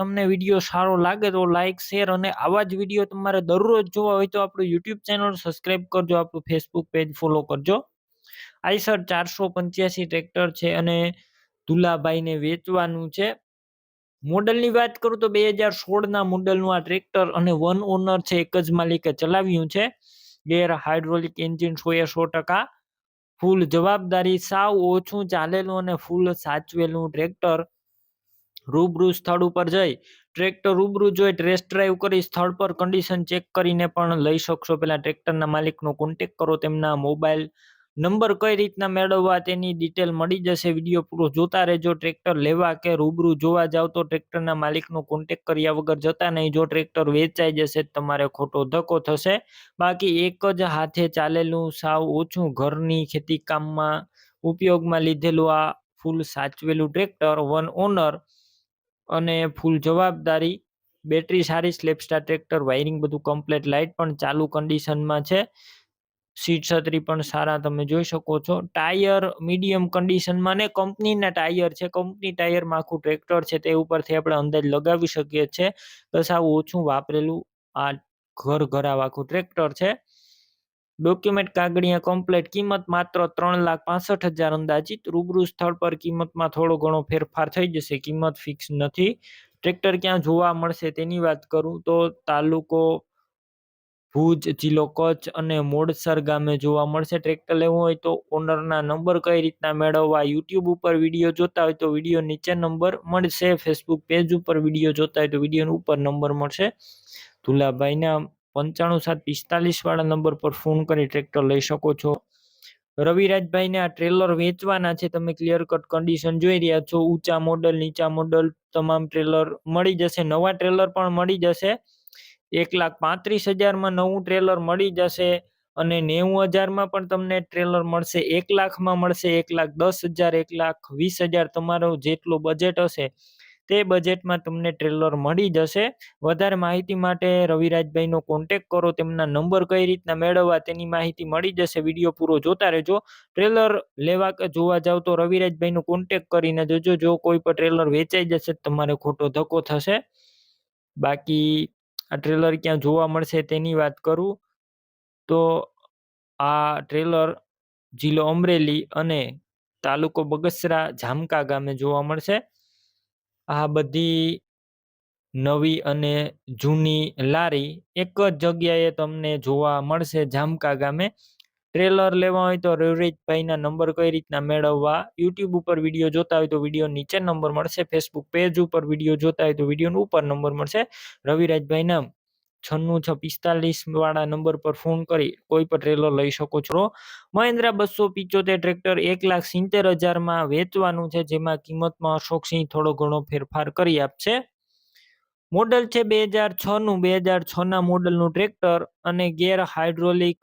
તમને વીડિયો સારો લાગે તો લાઇક શેર અને આવા જ વીડિયો તમારે દરરોજ જોવા હોય તો આપણું યુટ્યુબ ચેનલ સબસ્ક્રાઈબ કરજો, આપણું ફેસબુક પેજ ફોલો કરજો. આઈસર ચારસો પંચ્યાસી ટ્રેક્ટર છે અને દુલાભાઈને વેચવાનું છે. મોડલની વાત કરું તો બે હજાર સોળના મોડલનું આ ટ્રેક્ટર અને વન ઓનર છે, એક જ માલિકે ચલાવ્યું છે. ગેર હાઇડ્રોલિક એન્જિન સો એ સો ટકા. ફૂલ જવાબદારી સાવ ઓછું ચાલેલું અને ફૂલ સાચવેલું ટ્રેક્ટર રૂબરૂ સ્થળ ઉપર જઈ ટ્રેક્ટર રૂબરૂ જોઈ ટેસ્ટ ડ્રાઈવ કરી સ્થળ પર કન્ડિશન ચેક કરીને પણ લઈ શકશો. પેલા ટ્રેક્ટરના માલિકનો કોન્ટેક કરો, તેમના મોબાઈલ નંબર કઈ રીતના મેળવવા તેની ડિટેલ મળી જશે. વીડિયો પૂરો જોતા રહેજો. ટ્રેક્ટર લેવા કે રૂબરૂ જોવા જાવ તો ટ્રેક્ટરના માલિકનો કોન્ટેક કર્યા વગર જતા નહીં. જો ટ્રેક્ટર વેચાઈ જશે તમારે ખોટો ધક્કો થશે. બાકી એક જ હાથે ચાલેલું સાવ ઓછું ઘરની ખેતી કામમાં ઉપયોગમાં લીધેલું આ ફૂલ સાચવેલું ટ્રેક્ટર વન ઓનર અને ફૂલ જવાબદારી બેટરી સારી સ્લેપસ્ટાર ટ્રેક્ટર વાયરિંગ બધું કમ્પ્લીટ લાઇટ પણ ચાલુ કન્ડિશનમાં છે. સીટ છત્રી પણ સારા તમે જોઈ શકો છો. ટાયર મીડિયમ કન્ડિશનમાં ને કંપનીના ટાયર છે. કંપની ટાયરમાં આખું ટ્રેક્ટર છે તે ઉપરથી આપણે અંદાજ લગાવી શકીએ છીએ. બસ આવું ઓછું વાપરેલું આ ઘર ઘરાવ આખું ટ્રેક્ટર છે. ડોક્યુમેન્ટ કાગળિયા કમ્પ્લેટ કિંમત માત્ર ત્રણ લાખ પાસઠ હજાર અંદાજિત. રૂબરૂ સ્થળ પર કિંમતમાં થોડો ઘણો ફેરફાર થઈ જશે. કિંમત ફિક્સ નથી. ટ્રેક્ટર ક્યાં જોવા મળશે તેની વાત કરું તો તાલુકો ભુજ, જિલ્લો કચ્છ અને મોડસર ગામે જોવા મળશે ટ્રેક્ટર લેવું હોય તો ઓનરના નંબર કઈ રીતના મેળવવા, યુટ્યુબ ઉપર વીડિયો જોતા હોય તો વીડિયો નીચે નંબર મળશે. ફેસબુક પેજ ઉપર વીડિયો જોતા હોય તો વીડિયો ઉપર નંબર મળશે. ધુલાભાઈના પંચાણું સાત પિસ્તાલીસ વાળા નંબર પર ફોન કરી ટ્રેક્ટર લઈ શકો છો. રવિરાજભાઈને આ ટ્રેલર વેચવાના છે. તમે ક્લિયર કટ કન્ડિશન જોઈ રહ્યા છો. ઊંચા મોડલ નીચા મોડલ તમામ ટ્રેલર મળી જશે. નવા ટ્રેલર પણ મળી જશે. એક લાખ પાંત્રીસ હજારમાં નવું ટ્રેલર મળી જશે અને નેવું હજારમાં પણ તમને ટ્રેલર મળશે. એક લાખમાં મળશે. એક લાખ દસ હજાર, એક લાખ વીસ હજાર તમારો જેટલું બજેટ હશે તે બજેટમાં તમને ટ્રેલર મળી જશે. વધારે માહિતી માટે રવિરાજભાઈનો કોન્ટેક કરો, તેમના નંબર કઈ રીતના મેળવવા તેની માહિતી મળી જશે. વીડિયો પૂરો જોતા રહેજો. ટ્રેલર લેવા જોવા જાવ તો રવિરાજભાઈનો કોન્ટેક કરીને જોજો. જો કોઈ પણ ટ્રેલર વેચાઈ જશે તમારે ખોટો ધક્કો થશે. બાકી આ ટ્રેલર ક્યાં જોવા મળશે તેની વાત કરું. તો આ ટ્રેલર જિલ્લો અમરેલી અને તાલુકો બગસરા, જામકા ગામે જોવા મળશે. આ બધી નવી અને જૂની લારી એક જ જગ્યાએ તમને જોવા મળશે. જામકા ગામે ટ્રેલર લેવા હોય તો રવિરાજભાઈના નંબર કઈ રીતના મેળવવા? યુટ્યુબ ઉપર વીડિયો જોતા હોય તો વીડિયો નીચે નંબર મળશે. ફેસબુક પેજ ઉપર વીડિયો જોતા હોય તો વીડિયો ઉપર નંબર મળશે. રવિરાજભાઈના છન્નું છ પિસ્તાલીસ વાળા નંબર પર ફોન કરી, કોઈ પણ ટ્રેલર લઈ શકો છો. મહિન્દ્રા બસો પિચોતેર ટ્રેક્ટર એક લાખ સિત્તેર હજારમાં વેચવાનું છે, જેમાં કિંમતમાં અશોકસિંહ થોડો ઘણો ફેરફાર કરી આપશે. મોડલ છે બે હજાર છનું, બે હજાર છના મોડલનું ટ્રેક્ટર અને ગેર હાઇડ્રોલિક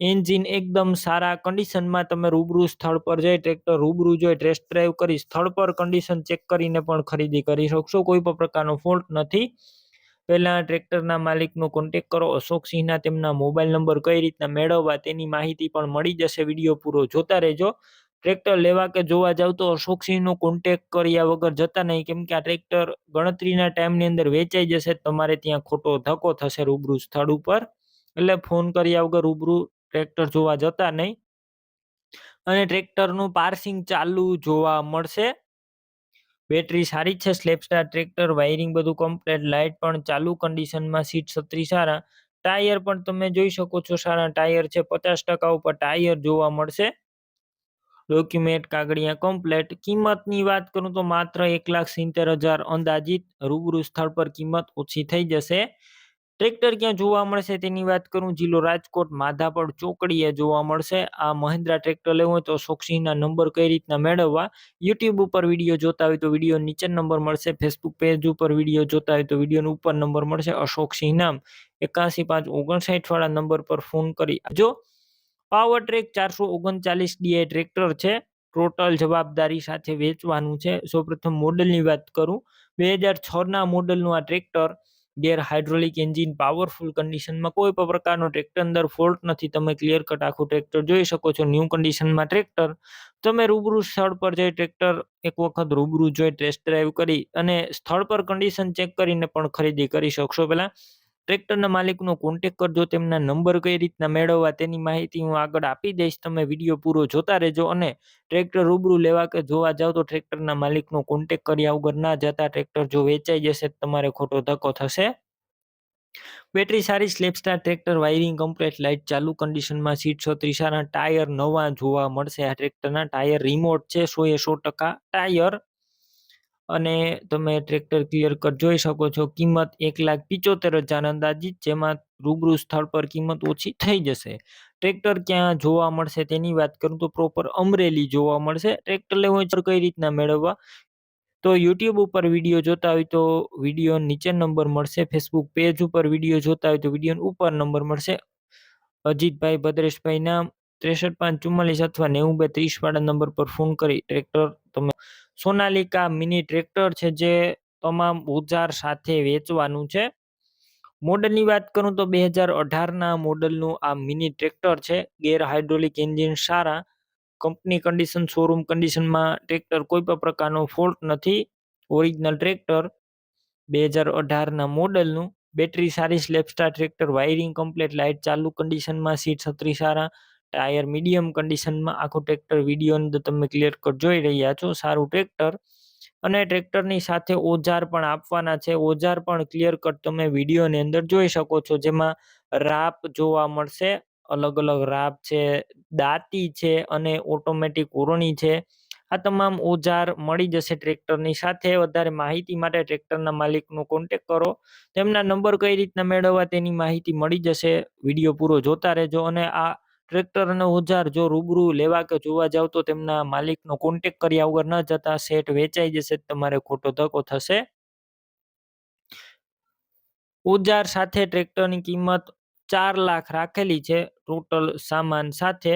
એન્જિન એકદમ સારા કન્ડિશનમાં તમે રૂબરૂ સ્થળ પર જઈ ટ્રેક્ટર રૂબરૂ જોઈ ટેસ્ટ ડ્રાઈવ કરી, સ્થળ પર કન્ડિશન ચેક કરીને પણ ખરીદી કરી શકશો. કોઈ પણ પ્રકારનો ફોલ્ટ નથી. પહેલા ટ્રેક્ટરના માલિકનો કોન્ટેક કરો. અશોકસિંહના તેમના મોબાઈલ નંબર કઈ રીતના મેળવવા તેની માહિતી પણ મળી જશે. વીડિયો પૂરો જોતા રહેજો. ટ્રેક્ટર લેવા કે જોવા જાવ તો અશોકસિંહનો કોન્ટેક કર્યા વગર જતા નહીં. કેમ કે આ ટ્રેક્ટર ગણતરીના ટાઈમની અંદર વેચાઈ જશે. તમારે ત્યાં ખોટો ધક્કો થશે રૂબરૂ સ્થળ ઉપર. એટલે ફોન કર્યા વગર રૂબરૂ ટ્રેક્ટર જોવા જતા નહીં. અને ટ્રેક્ટરનું પાર્સિંગ ચાલુ જોવા મળશે. બેટરી સારી છે સ્લેપસ્ટાર ટ્રેક્ટર વાયરિંગ બધું કમ્પ્લેટ લાઇટ પણ ચાલુ કન્ડિશનમાં સીટ છત્રી સારા. ટાયર પણ તમે જોઈ શકો છો, સારા ટાયર છે, પચાસ ટકા ઉપર ટાયર જોવા મળશે. ડોક્યુમેન્ટ કાગળિયા કમ્પ્લેટ કિંમતની વાત કરું તો માત્ર એક લાખ સિત્તેર હજાર અંદાજિત રૂબરૂ સ્થળ પર કિંમત ઓછી થઈ જશે. ટ્રેક્ટર ક્યાં જોવા મળશે તેની વાત કરું? જિલ્લો રાજકોટ, માધાપર ચોકડીએ જોવા મળશે. આ મહિન્દ્રા ટ્રેક્ટર લેવું હોય તો સોક્ષીના નંબર કઈ રીતના મેળવવા? યુટ્યુબ ઉપર વીડિયો જોતા હોય તો વીડિયો નીચે નંબર મળશે. ફેસબુક પેજ ઉપર વીડિયો જોતા હોય તો વીડિયો ઉપર નંબર મળશે. અશોકસિંહ નામ. એકાસી પાંચ ઓગણસાઠ વાળા નંબર પર ફોન કરી. જો પાવર ટ્રેક ચારસો ઓગણચાલીસ ડીઆઈ ટ્રેક્ટર છે, ટોટલ જવાબદારી સાથે વેચવાનું છે. સૌપ્રથમ મોડલની વાત કરું. બે હજાર છ ના મોડલનું આ tractor gear hydraulic engine powerful કન્ડિશનમાં કોઈ પણ પ્રકારનો ટ્રેક્ટર અંદર ફોલ્ટ નથી. તમે ક્લિયર કટ આખું ટ્રેક્ટર જોઈ શકો છો ન્યૂ કન્ડિશનમાં ટ્રેક્ટર તમે રૂબરૂ સ્થળ પર જઈ ટ્રેક્ટર એક વખત રૂબરૂ જોઈ ટેસ્ટ ડ્રાઈવ કરી અને સ્થળ પર કન્ડિશન ચેક કરીને પણ ખરીદી કરી શકશો. પહેલાં ટ્રેક્ટરના માલિકનો કોન્ટેક કરજો, તેમના નંબર કઈ રીતના મેળવવા તેની માહિતી હું આગળ આપી દઈશ. તમે વીડિયો પૂરો જોતા રહેજો અને ટ્રેક્ટર રૂબરૂ લેવા કે જોવા જાવ તો ટ્રેક્ટરના માલિકનો કોન્ટેક કર્યા વગર ના જતા ટ્રેક્ટર જો વેચાઈ જશે તમારે ખોટો ધક્કો થશે. બેટરી સારી self starter tractor wiring complete light ચાલુ કન્ડિશનમાં સીટ સો ત્રીસાના ટાયર નવા જોવા મળશે. આ ટ્રેક્ટરના ટાયર રિમોટ છે, સો એ સો ટકા ટાયર અને તમે ટ્રેક્ટર ક્લિયર કટ જોઈ શકો છો કિંમત એક લાખ પિચોતેર હજાર અંદાજિત, જેમાં રૂબરૂ સ્થળ પર કિંમત ઓછી થઈ જશે. ટ્રેક્ટર ક્યાં જોવા મળશે તેની વાત કરું તો પ્રોપર અમરેલી જોવા મળશે. ટ્રેક્ટર લેવું હોય કઈ રીતના મેળવવા? તો યુટ્યુબ ઉપર વીડિયો જોતા હોય તો વીડિયો નીચે નંબર મળશે. ફેસબુક પેજ ઉપર વીડિયો જોતા હોય તો વીડિયો ઉપર નંબર મળશે. અજીતભાઈ ભદ્રેશભાઈ નામ ત્રેસઠ પાંચ ચુમ્માલીસ અથવા નેવું બે ત્રીસ વાળા નંબર પર ફોન કરી ટ્રેક્ટર તમે સોનાલિકા મિની ટ્રેક્ટર છે જે તમામ ઓજાર સાથે વેચવાનું છે. મોડલની વાત કરું તો બે હજાર અઢારના મોડલનું આ મિની ટ્રેક્ટર છે. ગેર હાઇડ્રોલિક એન્જિન સારા. કંપની કન્ડિશન શોરૂમ કન્ડિશનમાં ટ્રેક્ટર કોઈ પણ પ્રકારનો ફોલ્ટ નથી. ઓરિજિનલ ટ્રેક્ટર બે હજાર અઢારના મોડલનું. બેટરી સારી self starter tractor, wiring complete, light ચાલુ કન્ડિશનમાં સીટ છત્રી સારા. ટાયર મીડિયમ કન્ડિશનમાં આખું ટ્રેક્ટર વીડિયો અંદર તમે ક્લિયર કટ જોઈ રહ્યા છો, સારું ટ્રેક્ટર અને ટ્રેક્ટરની સાથે ઓજાર પણ આપવાના છે. ઓજાર પણ ક્લિયર કટ તમે વિડીયોની અંદર જોઈ શકો છો. જેમાં રાપ જોવા મળશે. અલગ અલગ રાપ છે, દાંતી છે અને ઓટોમેટિક ઓરણી છે. આ તમામ ઓજાર મળી જશે ટ્રેક્ટરની સાથે. વધારે માહિતી માટે ટ્રેક્ટરના માલિકનો કોન્ટેક કરો. તેમના નંબર કઈ રીતના મેળવવા તેની માહિતી મળી જશે. વીડિયો પૂરો જોતા રહેજો. અને આ ટ્રેક્ટર અને ઓજાર જો રૂબરૂ લેવા કે જોવા જાવ તો તેમના માલિકનો કોન્ટેક કર્યા વગર ન જતા સેટ વેચાઈ જશે તમારે ખોટો ધક્કો થશે. ઓજાર સાથે ટ્રેક્ટરની કિંમત ચાર લાખ રાખેલી છે, ટોટલ સામાન સાથે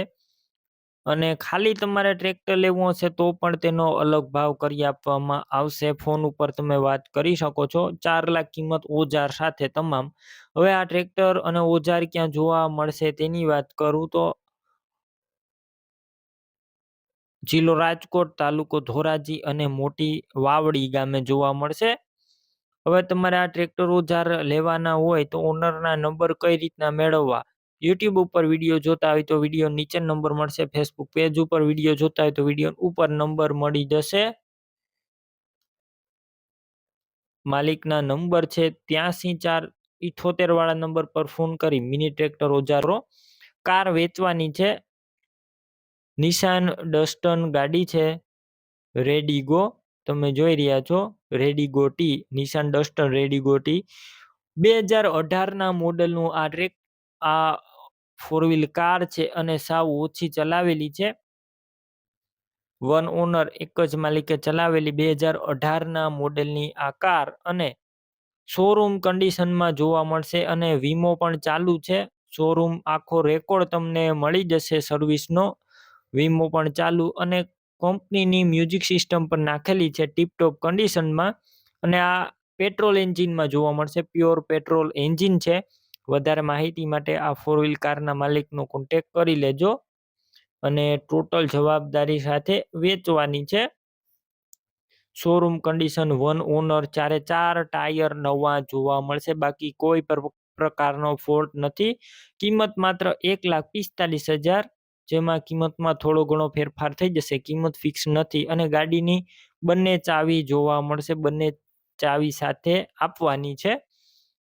અને ખાલી તમારે ટ્રેક્ટર લેવું હશે તો પણ તેનો અલગ ભાવ કરી આપવામાં આવશે. ફોન ઉપર તમે વાત કરી શકો છો. ચાર લાખ કિંમત ઓજાર સાથે તમામ. હવે આ ટ્રેક્ટર અને ઓજાર ક્યાં જોવા મળશે તેની વાત કરું તો જિલ્લો રાજકોટ, તાલુકો ધોરાજી અને મોટી વાવડી ગામે જોવા મળશે. હવે તમારે આ ટ્રેક્ટર ઓજાર લેવાના હોય તો ઓનરના નંબર કઈ રીતના મેળવવા? યુટ્યુબ ઉપર વીડિયો જોતા હોય તો વીડિયો નીચે નંબર મળશે ફેસબુક પેજ ઉપર વીડિયો જોતા હોય તો વીડિયો ઉપર નંબર મળી જશે. માલિકના નંબર છે ત્યાંસી ચાર ઇઠોતેર વાળા નંબર પર ફોન કરી મિની ટ્રેક્ટર ઓજારો. કાર વેચવાની છે નિશાન ડસ્ટન ગાડી છે રેડિગો તમે જોઈ રહ્યા છો રેડી ગો ટી નિશાન ડસ્ટન રેડી ગો ટી બે હજાર અઢારના મોડલનું આ ટ્રેક આ ફોર વ્હીલ કાર છે અને સાવ ઓછી ચલાવેલી છે. વન ઓનર એક જ માલિકે ચલાવેલી બે હજાર અઢારના મોડેલની આ કાર અને શોરૂમ કન્ડિશનમાં જોવા મળશે અને વીમો પણ ચાલુ છે. શોરૂમ આખો રેકોર્ડ તમને મળી જશે સર્વિસનો વીમો પણ ચાલુ અને કંપનીની મ્યુઝિક સિસ્ટમ પણ નાખેલી છે ટીપટોપ કન્ડિશનમાં અને આ પેટ્રોલ એન્જિનમાં જોવા મળશે. પ્યોર પેટ્રોલ એન્જિન છે. વધારે માહિતી માટે આ ફોર વ્હીલ કારના માલિકનો કોન્ટેક કરી લેજો અને ટોટલ જવાબદારી સાથે વેચવાની છે. શોરૂમ કન્ડિશન વન ઓનર ચારે ચાર ટાયર નવા જોવા મળશે, બાકી કોઈ પ્રકારનો ફોલ્ટ નથી. કિંમત માત્ર એક લાખ પિસ્તાલીસ હજાર, જેમાં કિંમતમાં થોડો ઘણો ફેરફાર થઈ જશે, કિંમત ફિક્સ નથી અને ગાડીની બંને ચાવી જોવા મળશે, બંને ચાવી સાથે આપવાની છે.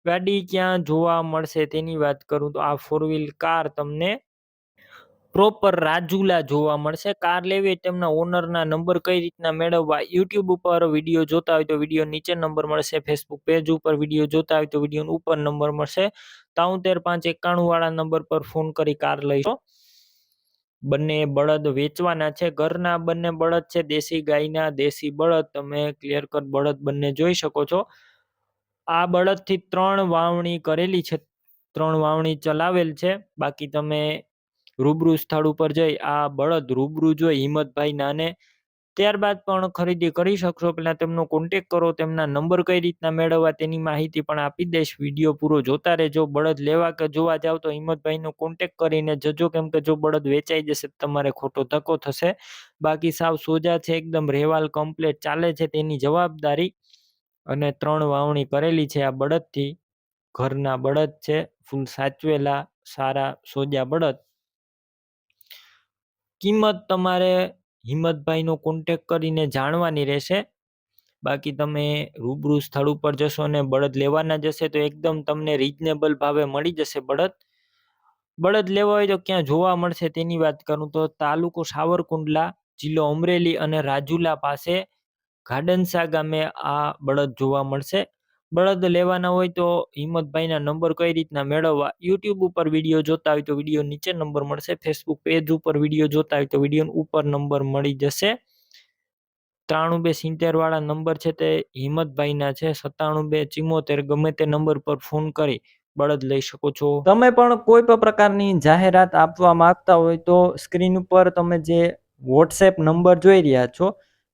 ગાડી ક્યાં જોવા મળશે તેની વાત કરું તો આ ફોર વ્હીલ કાર તમને પ્રોપર રાજુલા જોવા મળશે. કાર લેવી તેમના ઓનરના નંબર કઈ રીતના મેળવવા યુટ્યુબ ઉપર વીડિયો જોતા હોય તો વીડિયો નીચે નંબર મળશે. ફેસબુક પેજ ઉપર વીડિયો જોતા હોય તો વીડિયો ઉપર નંબર મળશે. તાઉતેર પાંચ એકાણું વાળા નંબર પર ફોન કરી કાર લઈશો. બંને બળદ વેચવાના છે. ઘરના બંને બળદ છે. દેશી ગાયના, દેશી બળદ. તમે ક્લિયર કટ બળદ બંને જોઈ શકો છો. આ બળદથી ત્રણ વાવણી કરેલી છે. ત્રણ વાવણી ચલાવેલ છે. બાકી તમે રૂબરૂ સ્થળ ઉપર જઈ આ બળદ રૂબરૂ જોઈ હિંમતભાઈ નાને ત્યારબાદ પણ ખરીદી કરી શકશો. પહેલાં તેમનો કોન્ટેક કરો, તેમના નંબર કઈ રીતના મેળવવા તેની માહિતી પણ આપી દઈશ. વીડિયો પૂરો જોતા રહેજો. બળદ લેવા કે જોવા જાવ તો હિંમતભાઈનો કોન્ટેક કરીને જજો. કેમ કે જો બળદ વેચાઈ જશે તમારે ખોટો ધક્કો થશે. બાકી સાવ સોજા છે. એકદમ રહેવાલ કમ્પ્લેટ ચાલે છે. તેની જવાબદારી અને ત્રણ વાવણી કરેલી છે આ બળદથી. ઘરના બળદ છે, ફૂલ સાચવેલા, સારા સોજા બળદ. કિંમત તમારે હિંમતભાઈનો કોન્ટેક કરીને જાણવાની રહેશે. બાકી તમે રૂબરૂ સ્થળ ઉપર જશો અને બળદ લેવાના જશે તો એકદમ તમને રિઝનેબલ ભાવે મળી જશે બળદ. બળદ લેવા હોય તો ક્યાં જોવા મળશે તેની વાત કરું તો તાલુકો સાવરકુંડલા, જિલ્લો અમરેલી અને રાજુલા પાસે ગાર્ડનસા ગામે આ બળદ જોવા મળશે. બળદ લેવાના હોય તો હિંમતભાઈના નંબર કઈ રીતના મેળવવા? યુટ્યુબ ઉપર વીડિયો જોતા હોય તો વીડિયો નીચે નંબર મળશે. ફેસબુક પેજ ઉપર વીડિયો જોતા હોય તો વીડિયો ઉપર નંબર મળી જશે. ત્રાણું બે સિત્તેર વાળા નંબર છે તે હિંમતભાઈના છે. સત્તાણું બે ચિમોતેર, ગમે તે નંબર પર ફોન કરી બળદ લઈ શકો છો. તમે પણ કોઈ પણ પ્રકારની જાહેરાત આપવા માંગતા હોય તો સ્ક્રીન ઉપર તમે જે વોટ્સએપ નંબર જોઈ રહ્યા છો